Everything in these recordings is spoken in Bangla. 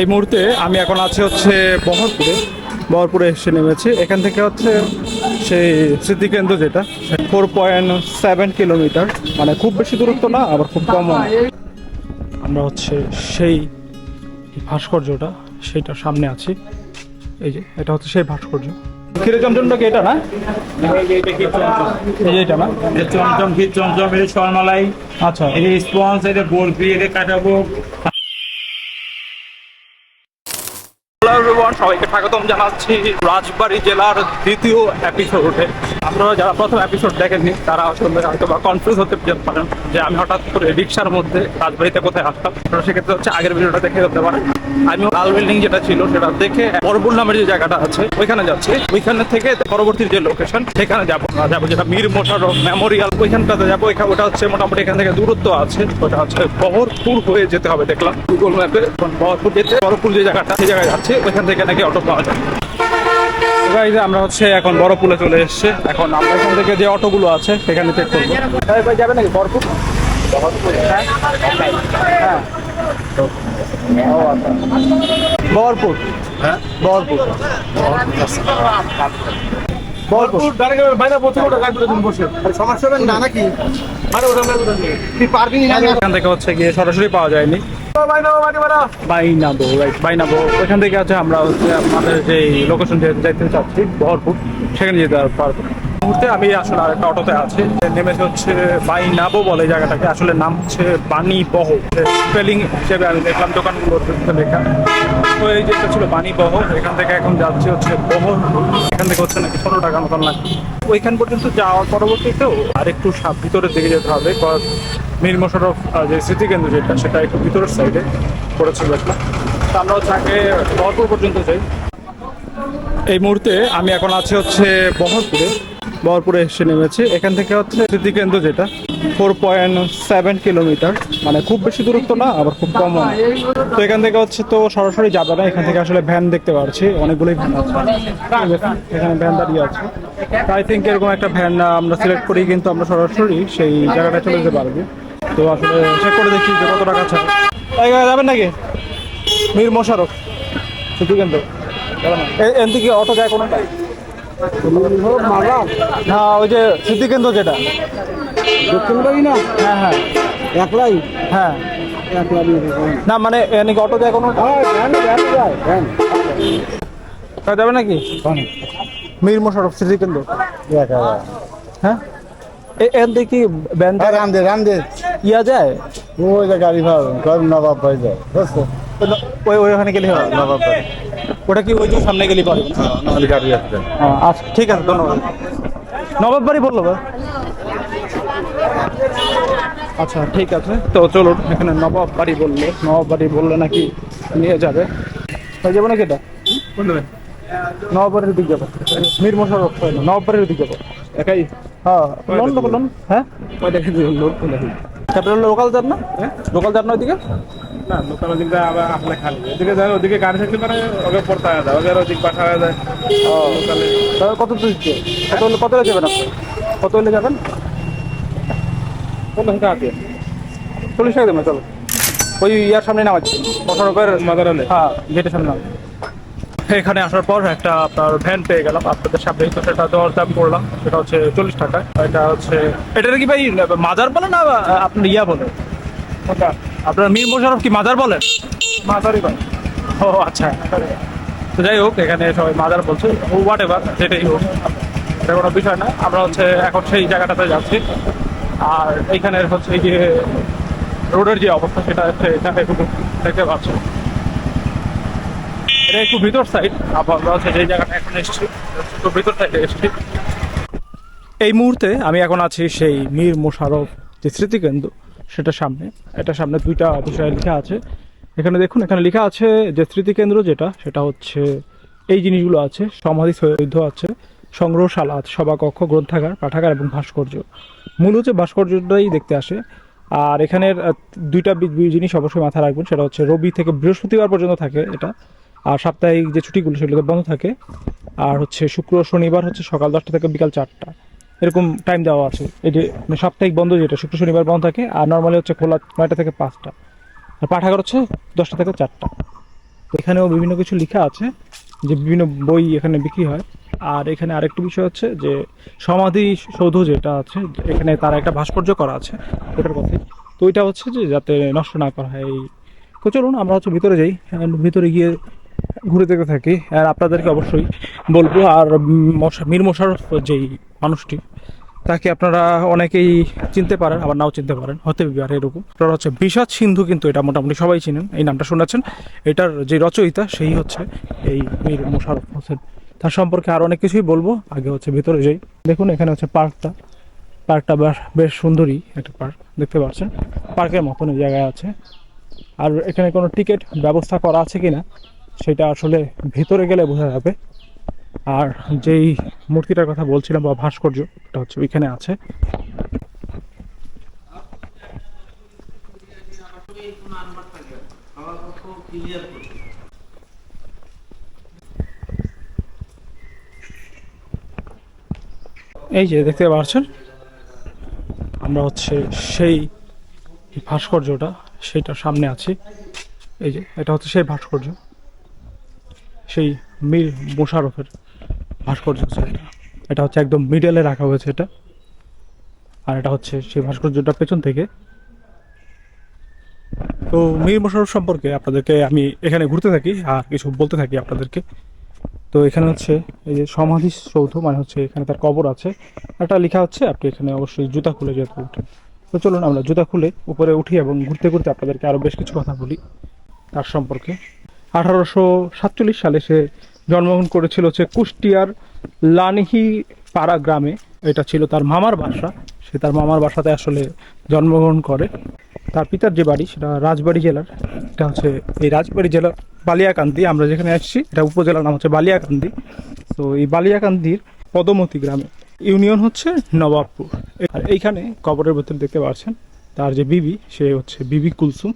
এই মুহূর্তে আমি এখন আছি হচ্ছে বহরপুরে বহরপুরে এসে নেমেছি। এখান থেকে হচ্ছে সেই স্মৃতিকেন্দ্র যেটা ফোর পয়েন্ট সেভেন কিলোমিটার মানে খুব বেশি দূরত্ব না আবার খুব কম আমরা হচ্ছে সেই ভাস্কর্যটা সেইটার সামনে আছি। এই যে এটা হচ্ছে সেই ভাস্কর্য। ক্ষীরে চমচমটা কি এটা না? এই যে এটা না? চমচম ক্ষীর চমচম এটা সরমালাই আচ্ছা। এটা স্পঞ্জ এটা বরফি এটা কাটাবো সবাইকে স্বাগতম জানাচ্ছি। রাজবাড়ী জেলার দ্বিতীয় এপিসোডে আপনারা যারা প্রথম এপিসোড দেখেননি, তারা আসলে হয়তো বা কনফিউজ হতে পারেন, যে আমি হঠাৎ করে রিক্সার মধ্যে রাজবাড়িতে কোথায় আসতাম সেক্ষেত্রে হচ্ছে আগের ভিডিওটা দেখে হতে পারেন। আমি লাল বিল্ডিং যেটা ছিল, সেটা দেখে বরবুল নামের যে জায়গাটা আছে, ওইখানে যাচ্ছি। ওইখানে থেকে পরবর্তী যে লোকেশন সেখানে যাব। যাব যেটা মীর মোশাররফ মেমোরিয়াল ওইখানটাতে যাব। ওটা হচ্ছে মোটামুটি এখান থেকে দূরত্ব আছে। ওটা হচ্ছে বহরপুর হয়ে যেতে হবে, দেখলাম গুগল ম্যাপে বহরপুর যেতে বহরপুর যে জায়গাটা, সেই জায়গায় যাচ্ছে। ওইখান থেকে নাকি অটো পাওয়া যায়? গাইজ আমরা হচ্ছে এখন বড় পুলে চলে এসেছে। এখন আমরা এখান থেকে যে অটোগুলো আছে সেখানে চেক করব। ভাই যাবে নাকি বরপুর হ্যাঁ। হ্যাঁ। ও আচ্ছা বহরপুর হ্যাঁ বহরপুর বহরপুর সমস্যা হবে না নাকি? তুই পারবি না? এখান থেকে হচ্ছে গিয়ে সরাসরি পাওয়া যায়নি। বাইনাবো রাইট বাইনাবো ওইখান থেকে আছে আমরা হচ্ছে আমাদের যে লোকেশন যাইতে চাচ্ছি বহরপুর সেখানে যেতে পারব মুহূর্তে আমি আসলে আরেকটা অটোতে আছি নেমেছে হচ্ছে বাইনাবো বলে জায়গাটাকে। আসলে নাম হচ্ছে বাণী বহ। স্পেলিং হিসেবে আমি দেখলাম দোকানগুলোর লেখা তো এই যেটা ছিল বাণী বহ এখান থেকে এখন যাচ্ছে হচ্ছে বহর এখান থেকে হচ্ছে নাকি ষোলো টাকা মতন লাগবে। ওইখান পর্যন্ত যাওয়ার পরবর্তীতেও আর একটু সাপ ভিতরের দিকে যেতে হবে মীর মোশারফ যে স্মৃতিকেন্দ্র যেটা, সেটা একটু ভিতরের সাইডে পড়েছিল একটা। তো আমরা আগে বহরপুর পর্যন্ত যাই। এই মুহূর্তে আমি এখন আছি হচ্ছে বহরপুরে বহরপুরে এসে নেমেছি। এখান থেকে হচ্ছে স্মৃতিকেন্দ্র যেটা ফোর পয়েন্ট সেভেন কিলোমিটার মানে খুব বেশি দূরত্ব না, আবার খুব কম তো এখান থেকে হচ্ছে তো সরাসরি যাবে না। এখান থেকে আসলে ভ্যান দেখতে পাচ্ছি অনেকগুলোই ভ্যান আছে। এখানে ভ্যান দাঁড়িয়ে আছে। আই থিঙ্ক এরকম একটা ভ্যান আমরা সিলেক্ট করি, কিন্তু আমরা সরাসরি সেই জায়গাটায় চলে যেতে পারব। তো আসলে চেক করে দেখি যে কত টাকা ছাড়ে যাবেন নাকি? মীর মোশারফ স্মৃতিকেন্দ্র এ- এন থেকে অটো যায় কোনোটা না ওই যে স্মৃতিকেন্দ্র যেটা। দক্ষিণ না? হ্যাঁ হ্যাঁ। একলাই? হ্যাঁ। না মানে এদিকে অটো যায় কোনো? যাবে নাকি? মীর মোশারফ স্মৃতিকেন্দ্র হ্যাঁ? এ- এন থেকে কি ব্যান রামদে রামদে ইয়া যায়? ওই যে গাড়ি ভাড়া কর নবাব ভাই যায় বুঝছ? ওই ওই ওখানে গেলে হবে নবাব ভাই। ওটা কি ওই যে সামনে গেলে পারে নাহলে গাড়ি আসবে আচ্ছা ঠিক আছে ধন্যবাদ। নবাব বাড়ি বলল বা আচ্ছা ঠিক আছে। তো চলুন এখানে নবাব বাড়ি বলল। নবাব বাড়ি বললে নাকি নিয়ে যাবে। হয়ে যাবে নাকি এটা? নবাব বাড়ির দিক যাব। মীর মোশারফ নবাব বাড়ির দিক যাব। একাই? হ্যাঁ লোন লোন লোন হ্যাঁ? তারপরে লোকাল যান না? লোকাল যান না ওইদিকে? না লোকাল ওদিকে আবার ওদিকে ওদিকে গাড়ি থাকলে মানে ওকে পড়তে হয় যায় ওকে ওদিক পাঠা হয়ে যায় লোকালে তাহলে কত দিচ্ছে কত হলে কত হলে যাবেন আপনি? কত হলে যাবেন? সংখ্যা আছে চল্লিশ টাকা দেবেন চলো। ওই ইয়ার সামনে নামাচ্ছি। মোশারফের মাদার হলে হ্যাঁ। গেটের সামনে নাম এখানে আসার পর একটা আপনার ভ্যান পেয়ে গেলাম। আপনাদের সামনে তো সেটা দেওয়ার দাম করলাম সেটা হচ্ছে চল্লিশ টাকা। এটা হচ্ছে এটা কি ভাই মাজার বলে না আপনি ইয়া বলে? আপনার মীর মোশারফ কি মাজার বলেন মাদারই ভাই। ও আচ্ছা। তো যাই হোক এখানে সবাই মাজার বলছে ও হোয়াট এভার যেটাই হোক। এটা কোনো বিষয় না। আমরা হচ্ছে এখন সেই জায়গাটাতে যাচ্ছি। আর এইখানে হচ্ছে এই যে রোডের যে অবস্থা সেটা হচ্ছে এখানে দেখতে পাচ্ছি। এটা একটু ভিতর সাইড হচ্ছে যে জায়গাটা এখন এসেছি, একটু ভিতর সাইডে এসেছি। এই মুহূর্তে আমি এখন আছি সেই মীর মোশারফ যে স্মৃতিকেন্দ্র, সেটা সামনে এটার সামনে দুইটা বিষয় লেখা আছে। এখানে দেখুন, এখানে লেখা আছে যে স্মৃতিকেন্দ্র যেটা, সেটা হচ্ছে এই জিনিসগুলো আছে, সমাধি সৈধ আছে, সংগ্রহশালা আছে, সভাকক্ষ, গ্রন্থাগার, পাঠাগার এবং ভাস্কর্য। মূল হচ্ছে ভাস্কর্যটাই দেখতে আসে। আর এখানের দুইটা জিনিস অবশ্যই মাথায় রাখবেন, সেটা হচ্ছে রবি থেকে বৃহস্পতিবার পর্যন্ত থাকে এটা। আর সাপ্তাহিক যে ছুটিগুলো সেগুলোতে বন্ধ থাকে। আর হচ্ছে শুক্র, শনিবার হচ্ছে সকাল দশটা থেকে বিকাল চারটা। এরকম টাইম দেওয়া আছে। এই যে মানে সাপ্তাহিক বন্ধ যেটা, শুক্র, শনিবার বন্ধ থাকে, আর নর্মালি হচ্ছে খোলা নয়টা থেকে পাঁচটা। আর পাঠাগার হচ্ছে দশটা থেকে চারটা। এখানেও বিভিন্ন কিছু লেখা আছে যে বিভিন্ন বই এখানে বিক্রি হয়। আর এখানে আরেকটি বিষয় হচ্ছে যে সমাধি সৌধ যেটা আছে, এখানে তার একটা ভাস্কর্য করা আছে ওটার কথাই তো ওইটা হচ্ছে যে যাতে নষ্ট না করা হয়। এই তো চলুন, আমরা হচ্ছে ভিতরে যাই। ভিতরে গিয়ে ঘুরে দেখতে থাকি, আর আপনাদেরকে অবশ্যই বলব, আর মীর মোশারফ যেই মানুষটি, তাকে আপনারা অনেকেই চিনতে পারেন, আবার নাও চিনতে পারেন, হতে পারে এরকম। আপনারা হচ্ছে বিষাদ সিন্ধু কিন্তু এটা মোটামুটি সবাই চিনেন, এই নামটা শুনেছেন। এটার যে রচয়িতা, সেই হচ্ছে এই মীর মোশারফ হোসেন। তার সম্পর্কে আর অনেক কিছুই বলব, আগে হচ্ছে ভেতরে যাই। দেখুন, এখানে হচ্ছে পার্কটা। পার্কটা বেশ সুন্দরী একটা পার্ক, দেখতে পাচ্ছেন। পার্কের মতন জায়গায় আছে। আর এখানে কোনো টিকিট ব্যবস্থা করা আছে কিনা সেটা আসলে ভেতরে গেলে বোঝা যাবে। আর যেই মূর্তিটার কথা বলছিলাম বা ভাস্কর্য এটা হচ্ছে ওইখানে আছে। এই যে দেখতে পাচ্ছেন, আমরা হচ্ছে সেই ভাস্কর্যটা সেটার সামনে আছি। এই যে, এটা হচ্ছে সেই ভাস্কর্য। সেই মীর মোশারফের ভাস্কর্য এটা এটা হচ্ছে একদম মিডলে রাখা হয়েছে এটা। আর এটা হচ্ছে সেই ভাস্কর্যটা পেছন থেকে। তো মীর মোশারফ সম্পর্কে আপনাদেরকে আমি এখানে ঘুরতে থাকি আর কিছু বলতে থাকি আপনাদেরকে। তো এখানে হচ্ছে এই যে সমাধি সৌধ মানে হচ্ছে এখানে তার কবর আছে। একটা লেখা হচ্ছে, আপনি এখানে অবশ্যই জুতা খুলে যেতে উঠেন তো চলুন আমরা জুতা খুলে উপরে উঠি এবং ঘুরতে ঘুরতে আপনাদেরকে আরও বেশ কিছু কথা বলি তার সম্পর্কে। আঠারোশো সাতচল্লিশ সালে সে জন্মগ্রহণ করেছিল হচ্ছে কুষ্টিয়ার লানহি পাড়া গ্রামে। এটা ছিল তার মামার বাসা। সে তার মামার বাসাতে আসলে জন্মগ্রহণ করে। তার পিতার যে বাড়ি, সেটা রাজবাড়ি জেলার। এটা হচ্ছে এই রাজবাড়ি জেলার বালিয়াকান্দি। আমরা যেখানে আসছি, এটা উপজেলার নাম হচ্ছে বালিয়াকান্দি। তো এই বালিয়াকান্দির পদমতি গ্রামে ইউনিয়ন হচ্ছে নবাবপুর। আর এইখানে কবরের ভেতর দেখতে পাচ্ছেন, তার যে বিবি, সে হচ্ছে বিবি কুলসুম।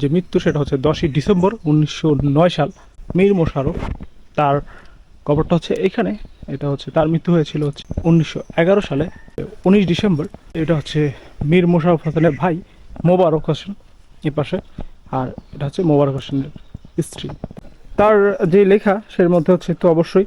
যে মৃত্যু সেটা হচ্ছে দশই ডিসেম্বর উনিশশো নয় সাল। মীর মোশারফ তার কবরটা হচ্ছে এখানে। এটা হচ্ছে তার মৃত্যু হয়েছিল হচ্ছে উনিশশো এগারো সালে, উনিশ ডিসেম্বর। এটা হচ্ছে মীর মোশারফ হোসেনের ভাই মোবারক হোসেন এ পাশে। আর এটা হচ্ছে মোবারক হোসেনের স্ত্রী। তার যে লেখা, সের মধ্যে হচ্ছে তো অবশ্যই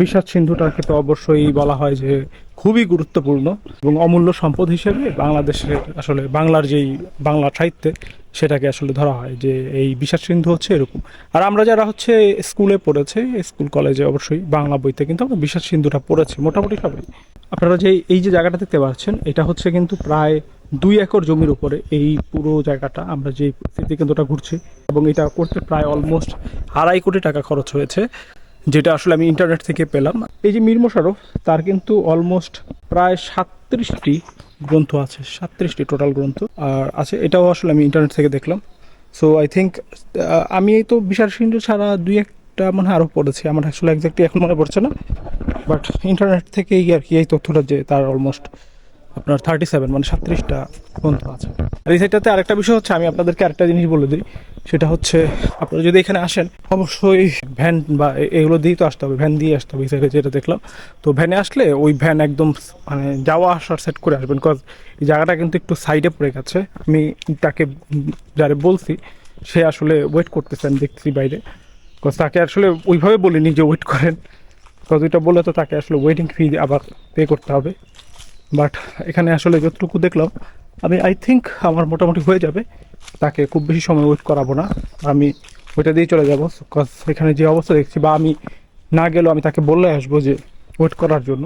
বিষাদ সিন্ধুটাকে তো অবশ্যই বলা হয় যে খুবই গুরুত্বপূর্ণ এবং অমূল্য সম্পদ হিসেবে বাংলাদেশের, আসলে বাংলার যেই বাংলা সাহিত্যে সেটাকে আসলে ধরা হয় যে এই বিষাদ সিন্ধু হচ্ছে এরকম। আর আমরা যারা হচ্ছে স্কুলে পড়েছে, স্কুল, কলেজে অবশ্যই বাংলা বইতে কিন্তু আমরা বিষাদ সিন্ধুটা পড়েছি, মোটামুটি সবাই। আপনারা যে এই যে জায়গাটা দেখতে পাচ্ছেন, এটা হচ্ছে কিন্তু প্রায় দুই একর জমির উপরে এই পুরো জায়গাটা আমরা যে স্মৃতিকেন্দ্রটা ঘুরছি এবং এটা করতে প্রায় অলমোস্ট আড়াই কোটি টাকা খরচ হয়েছে, যেটা আসলে আমি ইন্টারনেট থেকে পেলাম। এই যে মীর মোশারফ তার কিন্তু অলমোস্ট প্রায় সাতত্রিশটি গ্রন্থ আছে, সাতত্রিশটি টোটাল গ্রন্থ, আর আছে, এটাও আসলে আমি ইন্টারনেট থেকে দেখলাম। সো আই থিঙ্ক আমি এই তো বিশাল সিন্ধু ছাড়া দুই একটা মনে হয় আরও পড়েছি, আমার আসলে একজাক্টলি এখন মনে পড়ছে না। বাট ইন্টারনেট থেকেই আর কি এই তথ্যটা যে তার অলমোস্ট আপনার থার্টি সেভেন মানে সাতত্রিশটা গ্রন্থ আছে। আর এই সাইডটাতে আরেকটা বিষয় হচ্ছে, আমি আপনাদেরকে আরেকটা জিনিস বলে দিই। সেটা হচ্ছে আপনারা যদি এখানে আসেন, অবশ্যই ভ্যান বা এগুলো দিয়েই তো আসতে হবে, ভ্যান দিয়ে আসতে হবে এই যেটা দেখলাম। তো ভ্যানে আসলে ওই ভ্যান একদম মানে যাওয়া আসার সেট করে আসবেন বিকজ এই জায়গাটা কিন্তু একটু সাইডে পড়ে গেছে। আমি তাকে যারে বলছি, সে আসলে ওয়েট করতেছে, আমি দেখতেছি বাইরে। বিকজ তাকে আসলে ওইভাবে বলিনি যে ওয়েট করেন। বিকজ ওইটা বলে তো তাকে আসলে ওয়েটিং ফি আবার পে করতে হবে। বাট এখানে আসলে যতটুকু দেখলাম, আমি আই থিঙ্ক আমার মোটামুটি হয়ে যাবে। তাকে খুব বেশি সময় ওয়েট করাবো না। আমি ওইটা দিয়ে চলে যাব। এখানে যে অবস্থা দেখছি বা আমি না গেলেও আমি তাকে বললে আসব যে ওয়েট করার জন্য।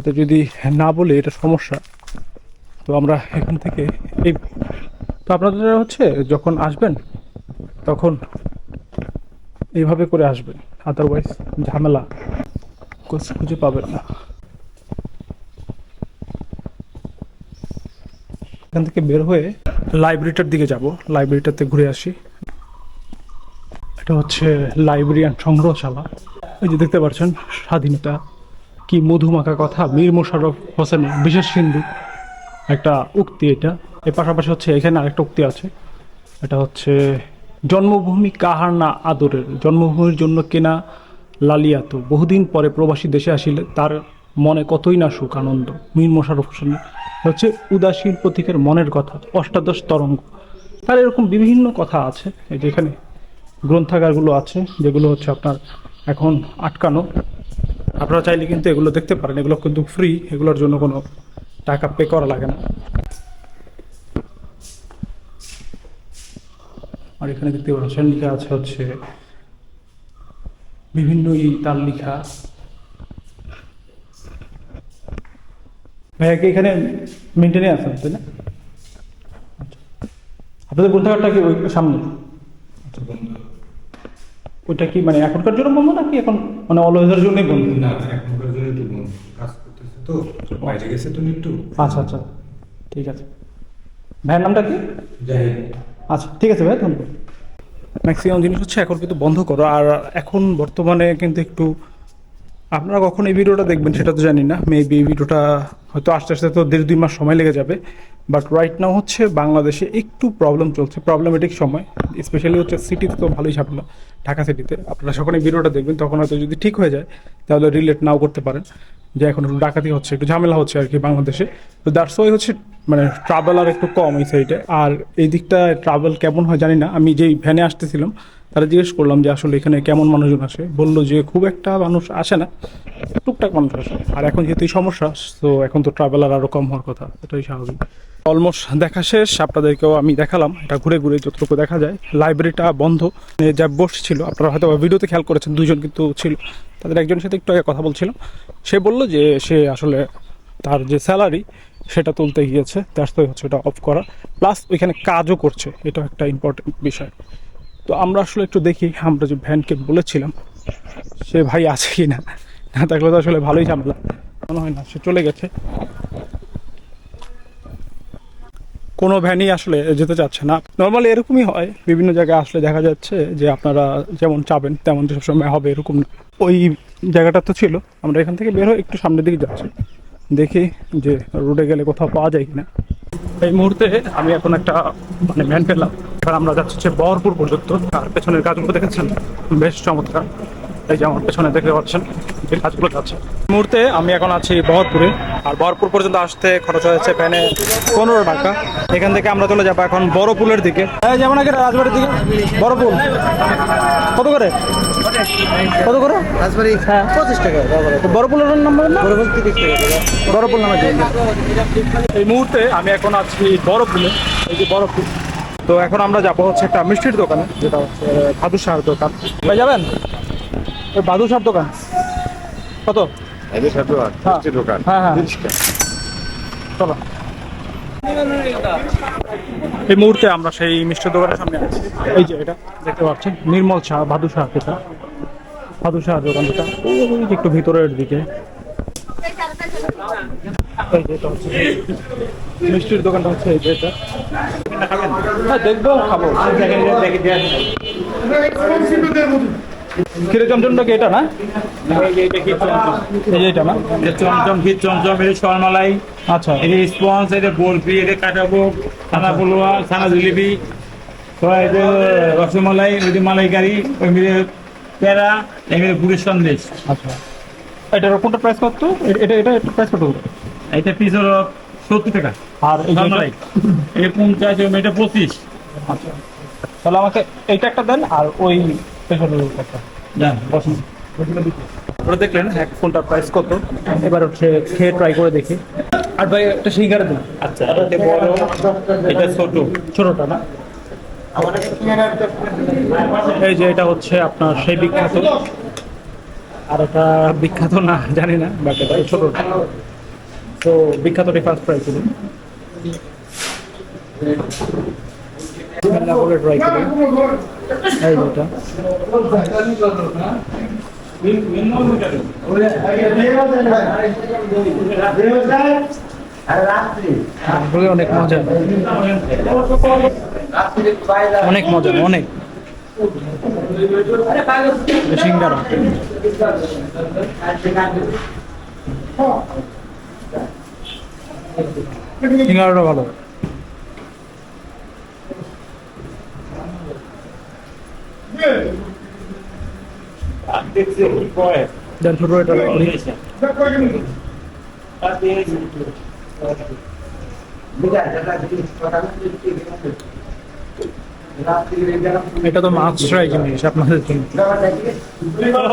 এটা যদি না বলে এটা সমস্যা। তো আমরা এখান থেকে এই তো আপনাদের হচ্ছে যখন আসবেন, তখন এইভাবে করে আসবেন। আদারওয়াইজ ঝামেলা খুঁজে পাবেন না। এখান থেকে বের হয়ে লাইব্রেরিটার দিকে যাব। লাইব্রেরিটাতে ঘুরে আসি। এটা হচ্ছে লাইব্রেরিয়ান সংগ্রহশালা। এই যে দেখতে পাচ্ছেন, স্বাধীনতা। কি মধুমাখা কথা। মীর মোশাররফ হোসেনের বিশেষ সিন্ধু একটা উক্তি এটা। এর পাশাপাশি হচ্ছে এখানে আরেকটা উক্তি আছে। এটা হচ্ছে, জন্মভূমি কাহার না আদরের? জন্মভূমির জন্য কেনা লালিয়াত। বহুদিন পরে প্রবাসী দেশে আসিলে তার মনে কতই না সুখ, আনন্দ? মীর মোশাররফ হোসেনের হচ্ছে উদাসীন প্রতীকের মনের কথা, অষ্টাদশ তরঙ্গ। তার এরকম বিভিন্ন কথা আছে, এই যে এখানে গ্রন্থাগারগুলো আছে, যেগুলো হচ্ছে আপনার এখন আটকানো। আপনারা চাইলে কিন্তু এগুলো দেখতে পারেন, এগুলো কিন্তু ফ্রি এগুলোর জন্য কোনো টাকা পে করা লাগে না। আর এখানে দেখতে পাচ্ছেন, লেখা আছে হচ্ছে বিভিন্ন তার লেখা। ভাইয়া কি এখানে মেনটেনে আছেন তাই না। আপনাদের গ্রন্থাগারটা কি ওই সামনে? ওইটা কি মানে এখনকার জন্য বন্ধ নাকি এখন মানে অলওয়েজের জন্যই বন্ধ? না এখনকার জন্য একটু বন্ধ। কাজ করতেছে তো বাইরে গেছে তো একটু। আচ্ছা আচ্ছা ঠিক আছে। ভাইয়ের নামটা কি? আচ্ছা ঠিক আছে ভাই ধন্যবাদ। ম্যাক্সিমাম জিনিস হচ্ছে এখন কিন্তু বন্ধ করো আর এখন বর্তমানে কিন্তু একটু আপনারা কখন এই ভিডিওটা দেখবেন, সেটা তো জানি না। মেবি এই ভিডিওটা হয়তো আস্তে আস্তে তো দেড় দুই মাস সময় লেগে যাবে। বাট রাইট নাও হচ্ছে বাংলাদেশে একটু প্রবলেম চলছে প্রবলেমেটিক সময়। স্পেশালি হচ্ছে সিটিতে তো ভালোই ঝামেলা, ঢাকা সিটিতে আপনারা যখন এই ভিডিওটা দেখবেন, তখন হয়তো যদি ঠিক হয়ে যায়, তাহলে রিলেট নাও করতে পারেন। যে এখন একটু ডাকাতি হচ্ছে, একটু ঝামেলা হচ্ছে আর কি বাংলাদেশে। তো দ্যাটস ওয়াই হচ্ছে মানে ট্রাভেল আর একটু কম এই সাইডে আর এই দিকটা ট্রাভেল কেমন হয় জানি না, আমি যেই ভ্যানে আসতেছিলাম, তারা জিজ্ঞেস করলাম যে আসলে এখানে কেমন মানুষজন আসে? বলল যে খুব একটা মানুষ আসে না, টুকটাক মানুষ আসে। আর এখন যেহেতু সমস্যা তো এখন তো ট্রাভেলার আরও কম হওয়ার কথা, এটাই স্বাভাবিক। অলমোস্ট দেখা শেষ, আপনাদেরকেও আমি দেখালাম, এটা ঘুরে ঘুরে যতটুকু দেখা যায়। লাইব্রেরিটা বন্ধ, যা বসছিল, আপনারা হয়তো ভিডিওতে খেয়াল করেছেন, দুজন কিন্তু ছিল। তাদের একজনের সাথে একটু আগে কথা বলছিলাম। সে বলল যে সে আসলে তার যে স্যালারি সেটা তুলতে গিয়েছে, তার হচ্ছে ওটা অফ করা। প্লাস ওইখানে কাজও করছে, এটা একটা ইম্পর্টেন্ট বিষয়। তো আমরা আসলে একটু দেখি, আমরা যে ভ্যানকে বলেছিলাম, সে ভাই আছে কি না না থাকলে তো আসলে ভালোই ঝামেলা। মনে হয় না, সে চলে গেছে। কোনো ভ্যানই আসলে যেতে চাচ্ছে না। নর্মালি এরকমই হয়, বিভিন্ন জায়গায় আসলে দেখা যাচ্ছে যে আপনারা যেমন চাবেন তেমন সবসময় হবে এরকম ওই জায়গাটা তো ছিল, আমরা এখান থেকে বের হয়ে একটু সামনের দিকে যাচ্ছি। দেখি যে রোডে গেলে কোথাও পাওয়া যায় কিনা। এই মুহূর্তে আমি এখন একটা মানে ভ্যান পেলাম। এবার আমরা যাচ্ছি বহরপুর পর্যন্ত। আর পেছনের কাজগুলো দেখেছেন? বেশ চমৎকার। এই যে আমার পেছনে দেখতে পাচ্ছেন যে কাজগুলো যাচ্ছে। এই মুহূর্তে আমি এখন আছি বহরপুরে আর বহরপুর পর্যন্ত আসতে খরচ হয়েছে প্যানে পনেরো টাকা। এখান থেকে আমরা চলে যাব এখন বড় পুলের দিকে যাব নাকি রাজবাড়ির দিকে? বড় পুল কত করে? কত করে? রাজবাড়ি। হ্যাঁ পঁচিশ টাকা। তো বড় পুলের নাম্বার না? বড় বলতে তিরিশ টাকা নামে দিন। এই মুহূর্তে আমি এখন আছি বরফুলে এই যে বরফুল তো এখন আমরা যাব হচ্ছে একটা মিষ্টির দোকানে যেটা হচ্ছে বাদুশাহর দোকান। ভাই যাবেন? ওই বাদুশাহর দোকান। কত? হ্যাঁ। দোকান। হ্যাঁ হ্যাঁ। চলো। এই মুহূর্তে আমরা সেই মিষ্টির দোকানের সামনে আছি। এই যে এটা দেখতে পাচ্ছেন? নির্মল শাহ বাদুশাহ যেটা। বাদুশাহ দোকান যেটা। একটু ভিতরের দিকে। এই যে এটা হচ্ছে মিষ্টির দোকানটা হচ্ছে এই যে এটা। হ্যাঁ দেখব খাব। ক্ষীরের চমচমটা কি এটা না এই যে এটা না চমচম ক্ষীর চমচম এটা সরমালাই আচ্ছা এটা স্পঞ্জ এটা বরফি এটা কাটাভোগ ছানা পলোয়া ছানা জিলিপি রসমালাই ওই মালাইকারি ওই মিলে পেড়া এমনি গুড়ের সন্দেশ আচ্ছা এটার কোনটা প্রাইস কত এটা এটা এটা প্রাইস কত এটা পিস হলো সত্তর টাকা আর এই সরমালাই এটা- এটা পঞ্চাশ এটা পঁচিশ আচ্ছা তাহলে আমাকে এইটা একটা দেন আর ওই দেখলেন এক ফোনটার প্রাইস কত? এবার হচ্ছে খেয়ে ট্রাই করে দেখি। আর ভাই একটা সিঙ্গারা দিন। আচ্ছা এটা বড় এটা ছোট। ছোটটা না? এই যে এটা হচ্ছে আপনার সেই বিখ্যাত। আর এটা বিখ্যাত না জানি না বাট এটা ছোটটা। তো বিখ্যাতটি ফার্স্ট প্রাইস দিন। বিসমিল্লাহ বলে ট্রাই করি এই আসলে অনেক মজা। অনেক মজা অনেক। সিঙ্গারা। সিঙ্গারাটা ভালো। দেন ছোট এটা করি। এটা তো মাছ ট্রাই জিনিস আপনাদের জন্য।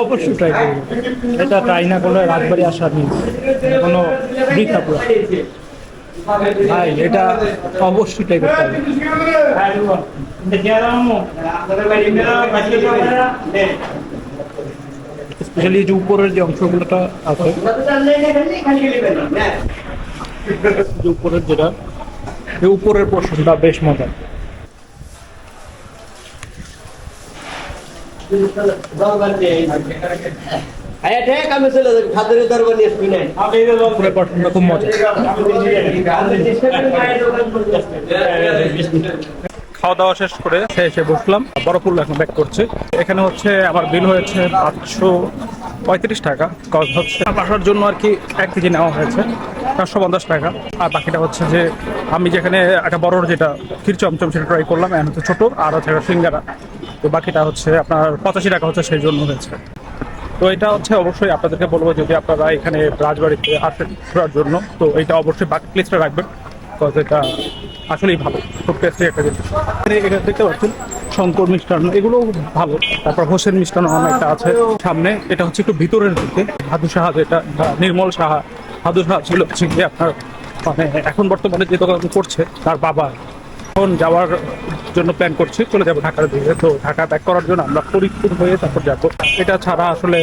অবশ্যই ট্রাই করব। এটা ট্রাই না করলে রাজবাড়ি আসার নেই কোনো বৃথা পুরো। ভাই, এটা অবশ্যই ট্রাই করতে হবে। স্পেশালি যে উপরের যে অংশগুলোটা আছে। যে উপরের যেটা এই উপরের পোর্শনটা বেশ মজা। খুব মজা। খাওয়া দাওয়া শেষ করে এসে বসলাম। বরফুল এখন ব্যাক করছে। এখানে হচ্ছে আমার বিল হয়েছে পাঁচশো পঁয়ত্রিশ টাকা। কজ হচ্ছে বাসার জন্য আর কি এক কেজি নেওয়া হয়েছে, চারশো পঞ্চাশ টাকা। আর বাকিটা হচ্ছে যে আমি যেখানে একটা বড় যেটা ক্ষীর চমচম সেটা ট্রাই করলাম, এখন হচ্ছে ছোটো আর হচ্ছে একটা সিঙ্গারা। তো বাকিটা হচ্ছে আপনার পঁচাশি টাকা হচ্ছে সেই জন্য হয়েছে। তো এটা হচ্ছে অবশ্যই আপনাদেরকে বলব যদি আপনারা এখানে রাজবাড়িতে আসেন ঘোরার জন্য, তো এটা অবশ্যই বাকি লিস্টে রাখবেন। বিকজ এটা আসলেই ভালো। খুব টেস্টি একটা জিনিস। এটা দেখতে পাচ্ছেন, শঙ্কর মিষ্টান্ন। এগুলো ভালো। তারপর হোসেন মিষ্টান্ন নামে আছে। সামনে এটা হচ্ছে একটু ভিতরের দিকে। হাদু সাহা যেটা নির্মল সাহা। হাদু সাহা ছিল হচ্ছে গিয়ে আপনার মানে এখন বর্তমানে যে দোকান করছে, তার বাবা এখন যাওয়ার জন্য প্ল্যান করছি। চলে যাব ঢাকার দিকে। তো ঢাকা ব্যাক করার জন্য আমরা ফরিদপুর হয়ে তারপর যাব। এটা ছাড়া আসলে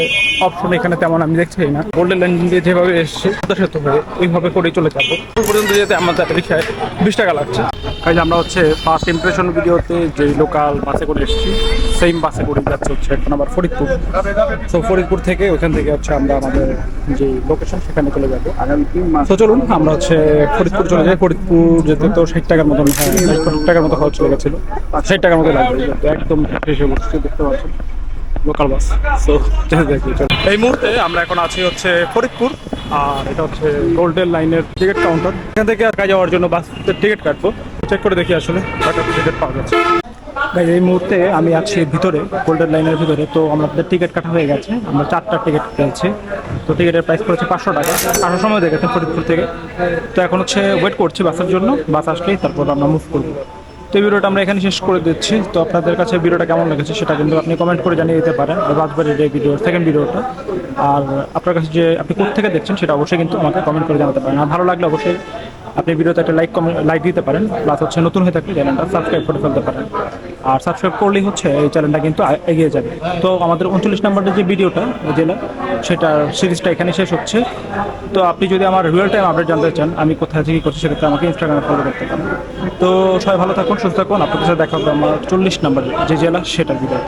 অপশন এখানে তেমন আমি দেখছি না। গোল্ডেন লাইন দিয়ে যেভাবে এসেছি সেতু হয়ে ওইভাবে করেই চলে যাব। পর্যন্ত যেতে আমাদের রিক্সায় বিশ টাকা লাগছে। কাজে আমরা হচ্ছে ফার্স্ট ইমপ্রেশন ভিডিওতে যে লোকাল বাসে করে এসেছি সেম বাসে করে যাচ্ছে হচ্ছে এখন আবার ফরিদপুর। তো ফরিদপুর থেকে ওখান থেকে হচ্ছে আমরা আমাদের যে লোকেশন সেখানে চলে যাব। তো চলুন আমরা হচ্ছে ফরিদপুর চলে যাই। ফরিদপুর যেতে তো ষাট টাকার মতন হয় ষাট টাকার মতো খরচ লেগেছিল। ষাট টাকার মতো লাগবে। একদম বসছি দেখতে পাচ্ছেন। লোকাল বাস সো এই মুহূর্তে আমরা এখন আছি হচ্ছে ফরিদপুর আর এটা হচ্ছে গোল্ডেন লাইনের টিকিট কাউন্টার। এখান থেকে কাজ যাওয়ার জন্য বাস টিকিট কাটবো। চেক করে দেখি আসলে টিকিট পাওয়া যাচ্ছে। ভাই এই মুহূর্তে আমি আছি ভিতরে গোল্ডেন লাইনের ভিতরে। তো আমাদের টিকিট কাটা হয়ে গেছে। আমরা চারটা টিকিট পেয়েছি। তো টিকিটের প্রাইস পড়েছে পাঁচশো টাকা। আসার সময় দেখেছেন ফরিদপুর থেকে। তো এখন হচ্ছে ওয়েট করছি বাসের জন্য। বাস আসলেই তারপর আমরা মুভ করব। তো ভিডিওটা আমরা এখানে শেষ করে দিচ্ছি। তো আপনাদের কাছে ভিডিওটা কেমন লেগেছে সেটা কিন্তু আপনি কমেন্ট করে জানিয়ে দিতে পারেন। রাজবাড়ির এই ভিডিও সেকেন্ড ভিডিওটা আর আপনার কাছে যে আপনি থেকে দেখছেন সেটা অবশ্যই কিন্তু আমাকে কমেন্ট করে জানাতে পারেন। আর ভালো লাগলে অবশ্যই আপনি ভিডিওতে একটা লাইক কমেন্ট লাইক দিতে পারেন। প্লাস হচ্ছে নতুন হয়ে থাকলে চ্যানেলটা সাবস্ক্রাইব করে ফেলতে পারেন। আর সাবস্ক্রাইব করলেই হচ্ছে এই চ্যানেলটা কিন্তু এগিয়ে যাবে। তো আমাদের উনচল্লিশ নম্বরের যে ভিডিওটা জেলা সেটার সিরিজটা এখানে শেষ হচ্ছে। তো আপনি যদি আমার রিয়েল টাইম আপডেট জানতে চান, আমি কোথায় থেকে করছি সেক্ষেত্রে আমাকে ইনস্টাগ্রামে ফলো করতে পারেন। তো সবাই ভালো থাকুন, সুস্থ থাকুন। আপনাদের সাথে দেখা হবে আমার চল্লিশ নম্বর যে জেলা, সেটার ভিডিও